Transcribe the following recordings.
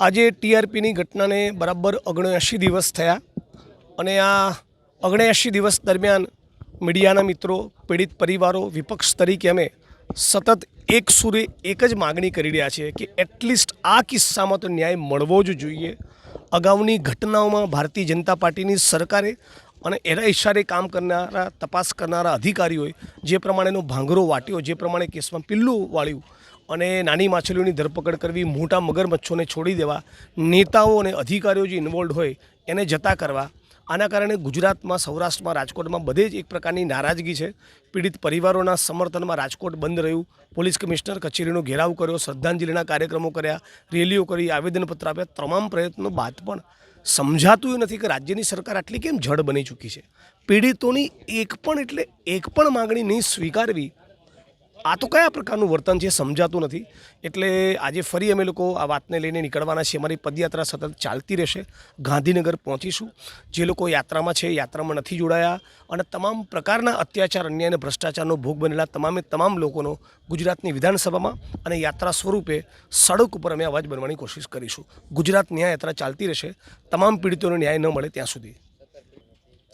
આજે ટીઆરપીની ઘટનાને બરાબર ઓગણએંશી દિવસ થયા અને આ ઓગણએંશી દિવસ દરમિયાન મીડિયાના મિત્રો, પીડિત પરિવારો, વિપક્ષ તરીકે અમે સતત એક સુરે એક જ માગણી કરી રહ્યા છીએ કે એટલીસ્ટ આ કિસ્સામાં તો ન્યાય મળવો જ જોઈએ. અગાઉની ઘટનાઓમાં ભારતીય જનતા પાર્ટીની સરકારે અને એના ઇશારે કામ કરનારા, તપાસ કરનારા અધિકારીઓએ જે પ્રમાણેનો ભાંગરો વાટ્યો, જે પ્રમાણે કેસમાં પિલ્લું વાળ્યું અને નાની માછલીઓની ધરપકડ કરવી, મોટા મગરમચ્છોને છોડી દેવા, નેતાઓ અને અધિકારીઓ જે ઇન્વોલ્વ હોય એને જતા કરવા. આના કારણે ગુજરાતમાં, સૌરાષ્ટ્રમાં, રાજકોટમાં બધે જ એક પ્રકારની નારાજગી છે. પીડિત પરિવારોના સમર્થનમાં રાજકોટ બંધ રહ્યું. પોલીસ કમિશનર કચેરીનો ઘેરાવ કર્યો, શ્રદ્ધાંજલિના કાર્યક્રમો કર્યા, રેલીઓ કરી, આવેદનપત્ર આપ્યા. તમામ પ્રયત્નો બાદ પણ સમજાતું નથી કે રાજ્યની સરકાર આટલી કેમ જડ બની ચૂકી છે. પીડિતોની એક પણ એટલે એક પણ માગણી નહીં સ્વીકારવી આ તો કયા પ્રકારનું વર્તન છે સમજાતું નથી. એટલે આજે ફરી અમે લોકો આ વાતને લઈને નીકળવાના છીએ. અમારી પદયાત્રા સતત ચાલતી રહેશે. ગાંધીનગર પહોંચીશું. જે લોકો યાત્રામાં છે યાત્રામાં નથી જોડાયા. અને તમામ પ્રકારના અત્યાચાર, અન્યાય અને ભ્રષ્ટાચારનો ભોગ બનેલા તમામે તમામ લોકોનો ગુજરાતની વિધાનસભામાં અને યાત્રા સ્વરૂપે સડક ઉપર અમે અવાજ બનવાની કોશિશ કરીશું. ગુજરાત ન્યાય યાત્રા ચાલતી રહેશે. તમામ પીડિતોને ન્યાય ન મળે ત્યાં સુધી.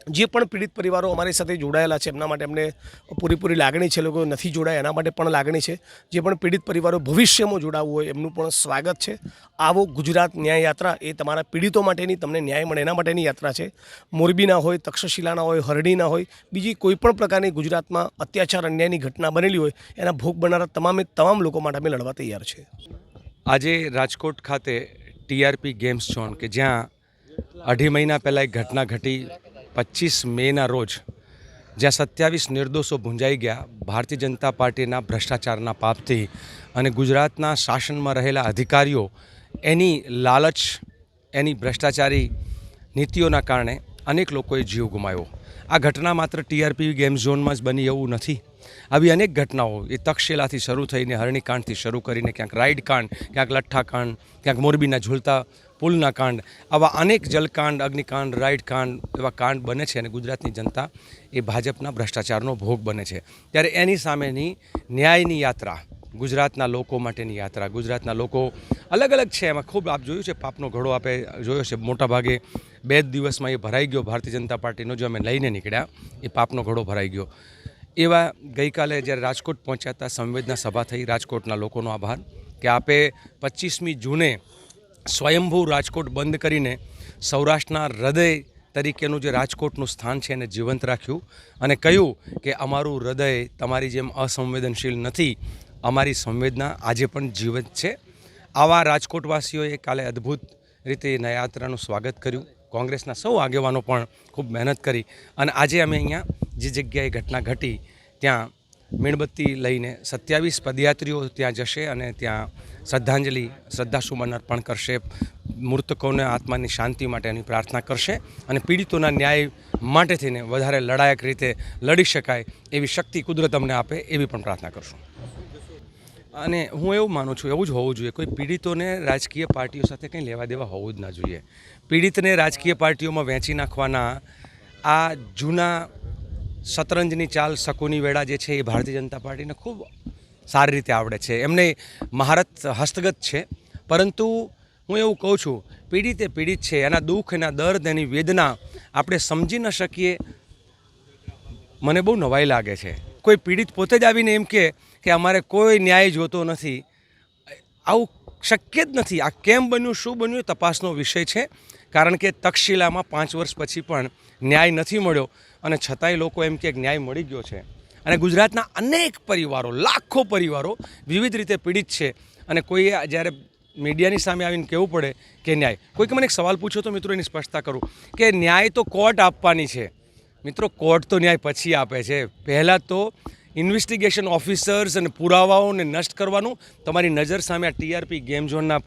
જે પણ પીડિત પરિવારો અમારી સાથે જોડાયેલા છે, એમના માટે એમને પૂરેપૂરી લાગણી છે, લોકો નથી જોડાયા, એના માટે પણ લાગણી છે. જે પણ પીડિત પરિવારો ભવિષ્યમાં જોડાવવું હોય, એમનું પણ સ્વાગત છે. આવો ગુજરાત ન્યાય યાત્રા એ તમારા પીડિતો માટેની, તમને ન્યાય મળે એના માટેની યાત્રા છે. મોરબીના હોય તક્ષશિલાના હોય હરડીના હોય, બીજી કોઈ પણ પ્રકારની ગુજરાતમાં અત્યાચાર, અન્યાયની ઘટના બનેલી હોય, એના ભોગ બનનારા તમામે તમામ લોકો માટે અમે લડવા તૈયાર છે. આજે રાજકોટ ખાતે ટીઆરપી ગેમ્સ ઝોન, કે જ્યાં અઢી મહિના પહેલાં એક ઘટના ઘટી પચીસ મેના રોજ જ્યાં સત્યાવીસ નિર્દોષો ભૂંજાઈ ગયા ભારતીય જનતા પાર્ટીના ભ્રષ્ટાચારના પાપથી અને ગુજરાતના શાસનમાં રહેલા અધિકારીઓ એની લાલચ, એની ભ્રષ્ટાચારી નીતિઓના કારણે અનેક લોકોએ જીવ ગુમાવ્યો. આ ઘટના માત્ર ટીઆરપી ગેમ ઝોનમાં જ બની એવું નથી. આવી અનેક ઘટનાઓ એ તક્ષશિલાથી શરૂ થઈને હરણીકાંડથી શરૂ કરીને ક્યાંક રાઈડ કાંડ ક્યાંક લઠ્ઠાકાંડ, ક્યાંક મોરબીના ઝૂલતા પુલના કાંડ, આવા અનેક જલકાંડ, અગ્નિકાંડ રાઈડ કાંડ એવા કાંડ બને છે અને ગુજરાતની જનતા એ ભાજપના ભ્રષ્ટાચારનો ભોગ બને છે. ત્યારે એની સામેની ન્યાયની યાત્રા, ગુજરાતના લોકો માટેની યાત્રા, ગુજરાતના લોકો અલગ અલગ છે. એમાં ખૂબ આપ જોયું છે, પાપનો ઘડો આપે જોયો છે. મોટાભાગે બે જ દિવસમાં એ ભરાઈ ગયો. ભારતીય જનતા પાર્ટીનો જો અમે લઈને નીકળ્યા, એ પાપનો ઘડો ભરાઈ ગયો. એવા ગઈકાલે જ્યારે રાજકોટ પહોંચ્યા હતા, સંવેદના સભા થઈ, રાજકોટના લોકોનો આભાર કે આપે પચીસમી જૂને સ્વયંભૂ રાજકોટ બંધ કરીને સૌરાષ્ટ્રના હૃદય તરીકેનું જે રાજકોટનું સ્થાન છે એને જીવંત રાખ્યું અને કહ્યું કે અમારું હૃદય તમારી જેમ અસંવેદનશીલ નથી, અમારી સંવેદના આજે પણ જીવંત છે. આવા રાજકોટવાસીઓએ કાલે અદ્ભુત રીતે નયાત્રાનું સ્વાગત કર્યું. કોંગ્રેસના સૌ આગેવાનો પણ ખૂબ મહેનત કરી અને આજે અમે અહીંયા જે જગ્યાએ ઘટના ઘટી, ત્યાં મીણબત્તી લઈને સત્યાવીસ પદયાત્રીઓ ત્યાં જશે અને ત્યાં શ્રદ્ધાંજલિ, શ્રદ્ધાસુમન અર્પણ કરશે. મૃતકોને આત્માની શાંતિ માટેની પ્રાર્થના કરશે અને પીડિતોના ન્યાય માટે થઈને વધારે લડાયક રીતે લડી શકાય એવી શક્તિ કુદરત અમને આપે એવી પણ પ્રાર્થના કરશું. અને હું એવું માનું છું, એવું જ હોવું જોઈએ, કોઈ પીડિતોને રાજકીય પાર્ટીઓ સાથે કંઈ લેવા દેવા હોવું જ ના જોઈએ. પીડિતને રાજકીય પાર્ટીઓમાં વહેંચી નાખવાના આ જૂના શતરંજની ચાલ શકુની વેળા જે છે એ ભારતીય જનતા પાર્ટીને ખૂબ સારી રીતે આવડે છે. એમને મહારત હસ્તગત છે, પરંતુ હું એવું કહું છું, પીડિત એ પીડિત છે, એના દુઃખ, એના દર્દ, એની વેદના આપણે સમજી ન શકીએ. મને બહુ નવાઈ લાગે છે. કોઈ પીડિત પોતે જ આવીને એમ કે અમારે કોઈ ન્યાય જોતો નથી. આવું શક્ય જ નથી. આ કેમ બન્યું, શું બન્યું તપાસનો વિષય છે. કારણ કે તક્ષશિલામાં પાંચ વર્ષ પછી પણ ન્યાય નથી મળ્યો અને છતાંય લોકો એમ કે ન્યાય મળી ગયો છે. અને ગુજરાતના અનેક પરિવારો, લાખો પરિવારો વિવિધ રીતે પીડિત છે. અને કોઈએ જ્યારે મીડિયાની સામે આવીને કહેવું પડે કે ન્યાય કોઈક મને એક સવાલ પૂછ્યો તો મિત્રો એની સ્પષ્ટતા કરું કે ન્યાય તો કોર્ટ આપવાની છે. મિત્રો, કોર્ટ તો ન્યાય પછી આપે છે. પહેલાં તો ઇન્વેસ્ટિગેશન ઓફિસર્સ અને પુરાવાઓને નષ્ટ કરવાનું, તમારી નજર સામે આ ટીઆરપી ગેમ ઝોનના